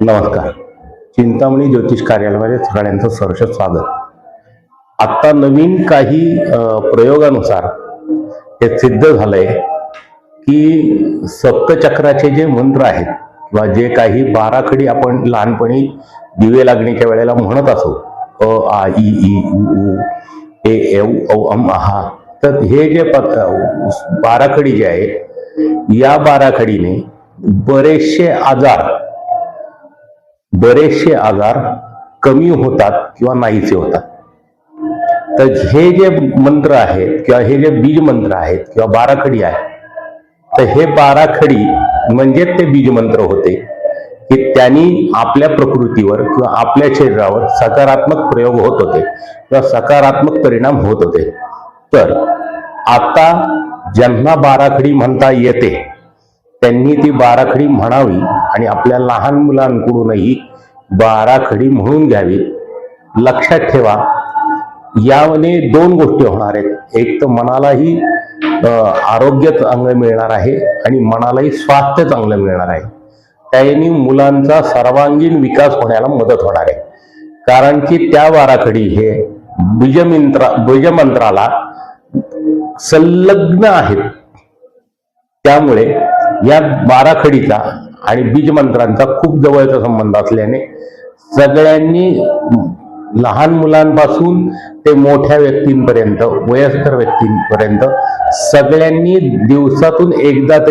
नमस्कार. चिंतामणी ज्योतिष कार्यालयामध्ये सगळ्यांचं सहर्ष स्वागत. आत्ता नवीन काही प्रयोगानुसार हे सिद्ध झालंय की सप्तचक्राचे जे मंत्र आहेत किंवा जे काही बाराखडी आपण लहानपणी दिवे लागण्याच्या वेळेला म्हणत असो अ आ ई ई उ ए एव औ अम आहा तर हे जे बाराखडी जे आहे या बाराखडीने बरेचसे आजार बरेचसे आजार कमी होतात किंवा नाहीचे होतात. तर हे जे मंत्र आहेत किंवा हे जे बीज मंत्र आहेत किंवा बाराखडी आहे तर हे बाराखडी म्हणजे ते बीज मंत्र होते की त्यांनी आपल्या प्रकृतीवर किंवा आपल्या शरीरावर सकारात्मक प्रयोग होत होते किंवा सकारात्मक परिणाम होत होते. तर आता ज्यांना बाराखडी म्हणता येते त्यांनी ती बाराखडी म्हणावी आणि आपल्या लहान मुलांकडूनही बाराखडी म्हणून घ्यावी. लक्षात ठेवा यामध्ये दोन गोष्टी होणार आहेत. एक तर मनालाही आरोग्य चांगलं मिळणार आहे आणि मनालाही स्वास्थ्य चांगलं मिळणार आहे. त्याने मुलांचा सर्वांगीण विकास होण्याला मदत होणार आहे. कारण की त्या बाराखडी हे बीजमंत्रा बीजमंत्राला संलग्न आहेत. त्यामुळे या बाराखडीचा आणि बीज मंत्रांचा खूप जवळचा संबंध असल्याने सगळ्यांनी लहान मुलांपासून ते मोठ्या व्यक्तींपर्यंत वयस्कर व्यक्तींपर्यंत सगळ्यांनी दिवसातून एकदा तरी